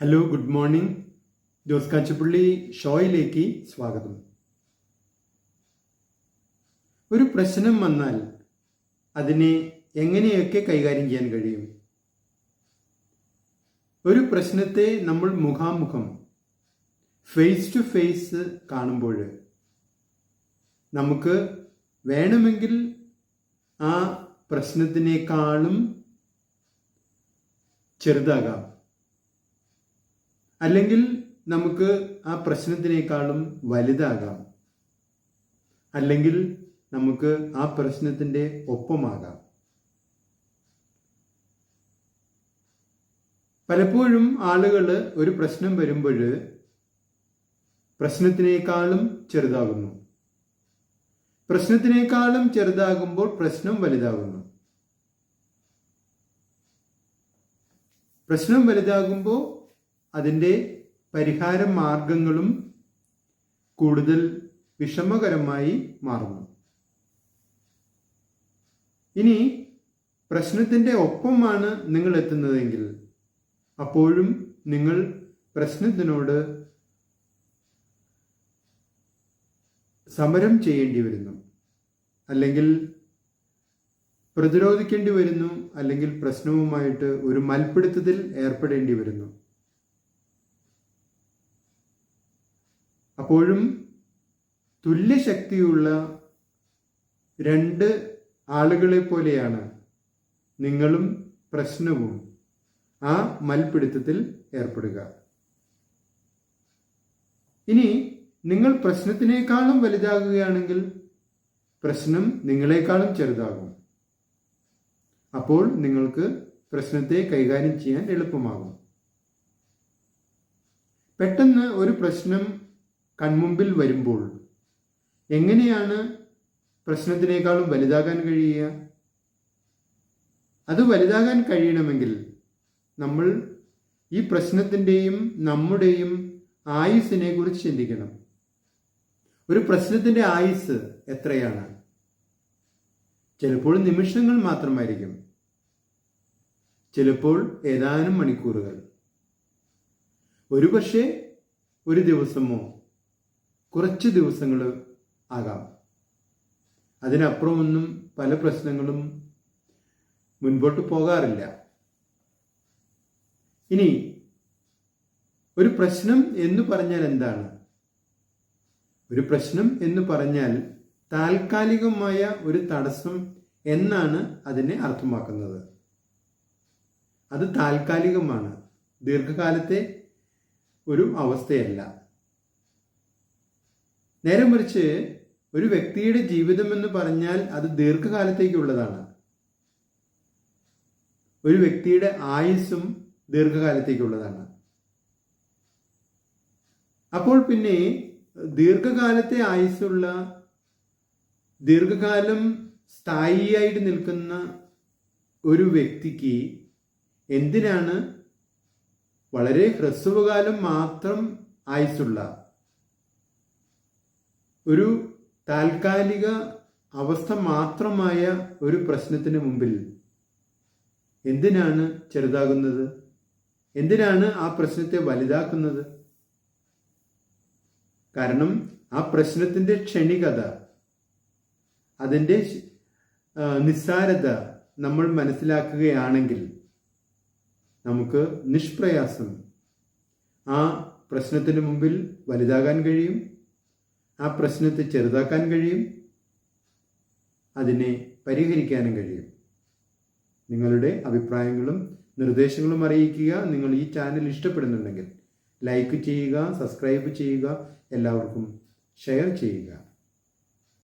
Hello good morning Jose Kachappally ഷോയിലേക്ക് സ്വാഗതം. ഒരു പ്രശ്നം വന്നാൽ അതിനെ എങ്ങനെയൊക്കെ കൈകാര്യം ചെയ്യാൻ കഴിയും? ഒരു പ്രശ്നത്തെ നമ്മൾ മുഖാമുഖം ഫേസ് ടു ഫേസ് കാണുമ്പോൾ നമുക്ക് വേണമെങ്കിൽ ആ പ്രശ്നത്തിനേക്കാളും ചെറുതാകാം. അല്ലെങ്കിൽ നമുക്ക് ആ പ്രശ്നത്തിനേക്കാളും വലുതാകാം. അല്ലെങ്കിൽ നമുക്ക് ആ പ്രശ്നത്തിന്റെ ഒപ്പമാകാം. പലപ്പോഴും ആളുകൾ ഒരു പ്രശ്നം വരുമ്പോൾ പ്രശ്നത്തിനേക്കാളും ചെറുതാകുന്നു. പ്രശ്നത്തിനേക്കാളും ചെറുതാകുമ്പോൾ പ്രശ്നം വലുതാകുന്നു. പ്രശ്നം വലുതാകുമ്പോൾ അതിന്റെ പരിഹാര മാർഗങ്ങളും കൂടുതൽ വിഷമകരമായി മാറുന്നു. ഇനി പ്രശ്നത്തിന്റെ ഒപ്പമാണ് നിങ്ങൾ എത്തുന്നതെങ്കിൽ അപ്പോഴും നിങ്ങൾ പ്രശ്നത്തിനോട് സമരം ചെയ്യേണ്ടി വരുന്നു. അല്ലെങ്കിൽ പ്രതിരോധിക്കേണ്ടി വരുന്നു അല്ലെങ്കിൽ പ്രശ്നവുമായിട്ട് ഒരു മൽപ്പിടുത്തത്തിൽ ഏർപ്പെടേണ്ടി വരുന്നു. അപ്പോഴും തുല്യശക്തിയുള്ള രണ്ട് ആളുകളെ പോലെയാണ് നിങ്ങളും പ്രശ്നവും ആ മൽപിടുത്തത്തിൽ ഏർപ്പെടുക. ഇനി നിങ്ങൾ പ്രശ്നത്തിനേക്കാളും വലുതാകുകയാണെങ്കിൽ പ്രശ്നം നിങ്ങളെക്കാളും ചെറുതാകും. അപ്പോൾ നിങ്ങൾക്ക് പ്രശ്നത്തെ കൈകാര്യം ചെയ്യാൻ എളുപ്പമാകും. പെട്ടെന്ന് ഒരു പ്രശ്നം കൺമുമ്പിൽ വരുമ്പോൾ എങ്ങനെയാണ് പ്രശ്നത്തിനേക്കാളും വലുതാകാൻ കഴിയുക? അത് വലുതാകാൻ കഴിയണമെങ്കിൽ നമ്മൾ ഈ പ്രശ്നത്തിന്റെയും നമ്മുടെയും ആയുസ്സിനെ കുറിച്ച് ചിന്തിക്കണം. ഒരു പ്രശ്നത്തിന്റെ ആയുസ് എത്രയാണ്? ചിലപ്പോൾ നിമിഷങ്ങൾ മാത്രമായിരിക്കും. ചിലപ്പോൾ ഏതാനും മണിക്കൂറുകൾ. ഒരുപക്ഷെ ഒരു ദിവസമോ കുറച്ച് ദിവസങ്ങൾ ആകാം. അതിനപ്പുറമൊന്നും പല പ്രശ്നങ്ങളും മുൻപോട്ട് പോകാറില്ല. ഇനി ഒരു പ്രശ്നം എന്ന് പറഞ്ഞാൽ എന്താണ്? ഒരു പ്രശ്നം എന്ന് പറഞ്ഞാൽ താൽക്കാലികമായ ഒരു തടസ്സം എന്നാണ് അതിനെ അർത്ഥമാക്കുന്നത്. അത് താൽക്കാലികമാണ്. ദീർഘകാലത്തെ ഒരു അവസ്ഥയല്ല. നേരെ മറിച്ച് ഒരു വ്യക്തിയുടെ ജീവിതം എന്ന് പറഞ്ഞാൽ അത് ദീർഘകാലത്തേക്കുള്ളതാണ്. ഒരു വ്യക്തിയുടെ ആയുസ്സും ദീർഘകാലത്തേക്കുള്ളതാണ്. അപ്പോൾ പിന്നെ ദീർഘകാലത്തെ ആയുസ്സുള്ള ദീർഘകാലം സ്ഥായിയായിട്ട് നിൽക്കുന്ന ഒരു വ്യക്തിക്ക് എന്തിനാണ് വളരെ ഹ്രസ്വകാലം മാത്രം ആയുസ്സുള്ള ഒരു താൽക്കാലിക അവസ്ഥ മാത്രമായ ഒരു പ്രശ്നത്തിന് മുമ്പിൽ എന്തിനാണ് ചെറുതാകുന്നത്? എന്തിനാണ് ആ പ്രശ്നത്തെ വലുതാക്കുന്നത്? കാരണം ആ പ്രശ്നത്തിന്റെ ക്ഷണികത അതിന്റെ നിസ്സാരത നമ്മൾ മനസ്സിലാക്കുകയാണെങ്കിൽ നമുക്ക് നിഷ്പ്രയാസം ആ പ്രശ്നത്തിന് മുമ്പിൽ വലുതാകാൻ കഴിയും. ആ പ്രശ്നത്തെ ചെറുതാക്കാൻ കഴിയും. അതിനെ പരിഹരിക്കാനും കഴിയും. നിങ്ങളുടെ അഭിപ്രായങ്ങളും നിർദ്ദേശങ്ങളും അറിയിക്കുക. നിങ്ങൾ ഈ ചാനൽ ഇഷ്ടപ്പെടുന്നുണ്ടെങ്കിൽ ലൈക്ക് ചെയ്യുക സബ്സ്ക്രൈബ് ചെയ്യുക. എല്ലാവർക്കും ഷെയർ ചെയ്യുക.